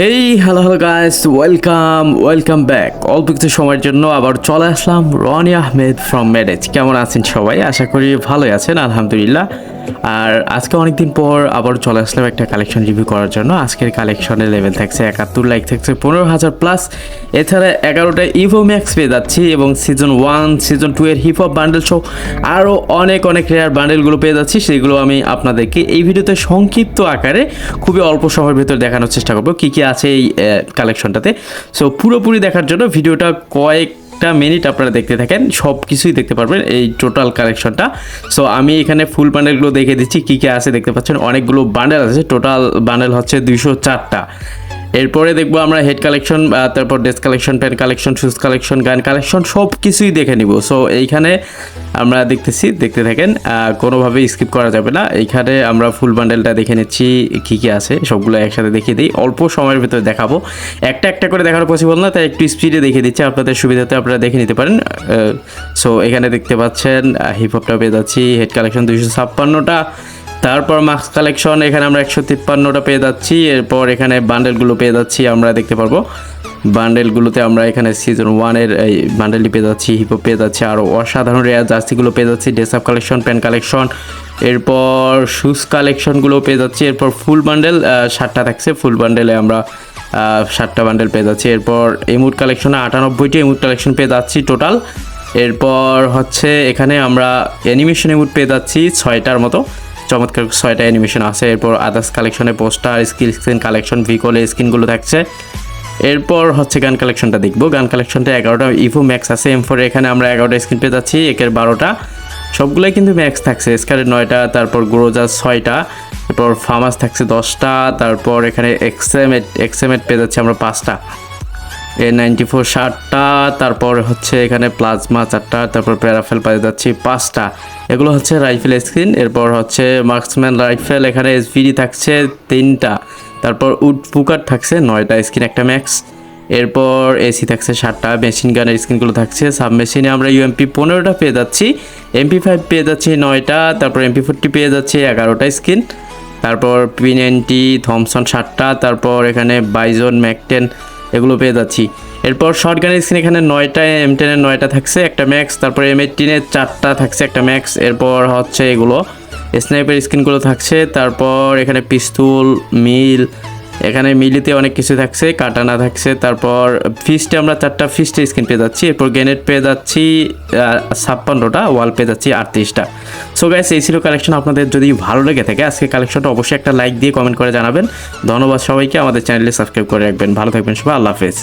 Hey hello hello guys welcome welcome back অল্প কিছু সময়ের জন্য আবার চলে আসলাম রনি আহমেদ ফ্রম ম্যারেজ কেমন আছেন সবাই? আশা করি ভালোই আছেন, আলহামদুলিল্লাহ। আর আজকে অনেকদিন পর আবার চলে আসলাম একটা কালেকশন রিভিউ করার জন্য। আজকের কালেকশনের লেভেল থাকছে একাত্তর লাইক থাকছে পনেরো হাজার প্লাস এছাড়া এগারোটা ইভো ম্যাক্স পেয়ে যাচ্ছি এবং সিজন ওয়ান সিজন টু এর হিপ হপ বান্ডেল সহ আরও অনেক অনেক রেয়ার বান্ডেলগুলো পেয়ে যাচ্ছি। সেগুলো আমি আপনাদেরকে এই ভিডিওতে সংক্ষিপ্ত আকারে খুবই অল্প সময়ের ভেতর দেখানোর চেষ্টা করব। কী কী আছে এই কালেকশনটাতে সো পুরোপুরি দেখার জন্য ভিডিওটা কয়েক একটা মিনিট আপনারা দেখতে থাকেন সব কিছুই দেখতে পারবেন এই টোটাল কালেকশনটা সো আমি এখানে ফুল বান্ডেলগুলো দেখে দিচ্ছি, কী কী আছে দেখতে পাচ্ছেন? অনেকগুলো বান্ডেল আছে টোটাল বান্ডেল হচ্ছে দুইশো চারটা। এরপরে দেখব আমরা হেড কালেকশন তারপর dress collection pant collection shoes collection gun collection সব কিছুই দেখে নিব। সো এইখানে আমরা দেখতেছি দেখতে থাকেন আহ, কোনোভাবেই স্কিপ করা যাবে না। এইখানে আমরা ফুল বান্ডেলটা দেখে নিচ্ছি কী কী আছে সবগুলো একসাথে দেখিয়ে দিই। অল্প সময়ের ভিতরে দেখাবো। একটা একটা করে দেখানো পসিবল না তাই একটু স্পিডে দেখিয়ে দিচ্ছি আপনাদের সুবিধাতে আপনারা দেখে নিতে পারেন। সো এখানে দেখতে পাচ্ছেন হিপ হপটা পেয়ে যাচ্ছি হেড কালেকশন দুইশো ছাপ্পান্নটা। তারপর মাস্ক কালেকশন এখানে আমরা একশো তিপ্পান্নটা পেয়ে যাচ্ছি। এরপর এখানে বান্ডেলগুলো পেয়ে যাচ্ছি, আমরা দেখতে পারব। বান্ডেলগুলোতে আমরা এখানে সিজন ওয়ানের এই বান্ডেলটি পেয়ে যাচ্ছি হিপো পেয়ে যাচ্ছি। আরও অসাধারণ রেয়ার জার্সিগুলো পেয়ে যাচ্ছি dress up collection pant collection এরপর শুজ কালেকশনগুলো পেয়ে যাচ্ছি। এরপর ফুল বান্ডেল ষাটটা থাকছে ফুল বান্ডেলে আমরা ষাটটা বান্ডেল পেয়ে যাচ্ছি। এরপর এমুট কালেকশনে আটানব্বইটি এমুট কালেকশন পেয়ে যাচ্ছি টোটাল এরপর হচ্ছে এখানে আমরা অ্যানিমেশন এমুট পেয়ে যাচ্ছি ছয়টার মতো। চমৎকার ছয়টা অ্যানিমেশন আছে। এরপর আদার্স কালেকশনে পোস্টার স্কিল স্ক্রিন কালেকশন ভিকলে স্ক্রিনগুলো থাকছে। এরপর হচ্ছে গান কালেকশনটা দেখব। গান কালেকশনটা এগারোটা ইভো ম্যাক্স আছে এম ফোর এখানে আমরা এগারোটা স্ক্রিন পেয়ে যাচ্ছি, একের বারোটা। সবগুলোই কিন্তু ম্যাক্স থাকছে। স্কারের নয়টা, তারপর গ্রোজার ছয়টা তারপর ফার্মাস থাকছে দশটা, তারপর এখানে এক্সএমেট এক্সএমেট পেয়ে যাচ্ছি আমরা পাঁচটা। এ নাইনটি ফোর ষাটটা তারপর হচ্ছে এখানে প্লাজমা চারটা, তারপর প্যারাফেল পেয়ে যাচ্ছি পাঁচটা। এগুলো হচ্ছে রাইফেল স্ক্রিন, এরপর হচ্ছে মার্কসম্যান রাইফেল, এখানে এসভিডি থাকছে তিনটা, তারপর উড পুকার থাকছে নয়টা স্ক্রিন, একটা ম্যাক্স। এরপর এসি থাকছে সাতটা, মেশিন গানের স্ক্রিনগুলো থাকছে সাব মেশিনে আমরা ইউএমপি পনেরোটা পেয়ে যাচ্ছি, এমপি ফাইভ পেয়ে যাচ্ছি নয়টা, তারপর এমপি ফোরটি পেয়ে যাচ্ছি এগারোটা স্ক্রিন। তারপর পি নাইনটি থমসন সাতটা, তারপর এখানে বাইজন ম্যাকটেন এগুলো পেয়ে যাচ্ছি। এরপর শর্ট গানের স্ক্রিন এখানে নয়টা এম টেনের নয়টা থাকছে, একটা ম্যাক্স তারপর এম এইটিনের চারটা থাকছে, একটা ম্যাক্স এরপর হচ্ছে এগুলো। স্নাইপের স্ক্রিনগুলো থাকছে, তারপর এখানে পিস্তুল মিল এখানে মিলিতে অনেক কিছু থাকছে, কাটানা থাকছে, তারপর ফিস্টে আমরা চারটা ফিস্টে স্ক্রিন পেয়ে যাচ্ছি, এরপর গ্রেনেড পেয়ে যাচ্ছি ছাপ্পান্নটা ওয়াল পেয়ে যাচ্ছি আটত্রিশটা। সো গাইস এই ছিল কালেকশন আপনাদের যদি ভালো লেগে থাকে আজকে কালেকশনটা অবশ্যই একটা লাইক দিয়ে কমেন্ট করে জানাবেন। ধন্যবাদ সবাইকে, আমাদের চ্যানেলে সাবস্ক্রাইব করে রাখবেন। ভালো থাকবেন সবাই, আল্লাহ হাফেজ।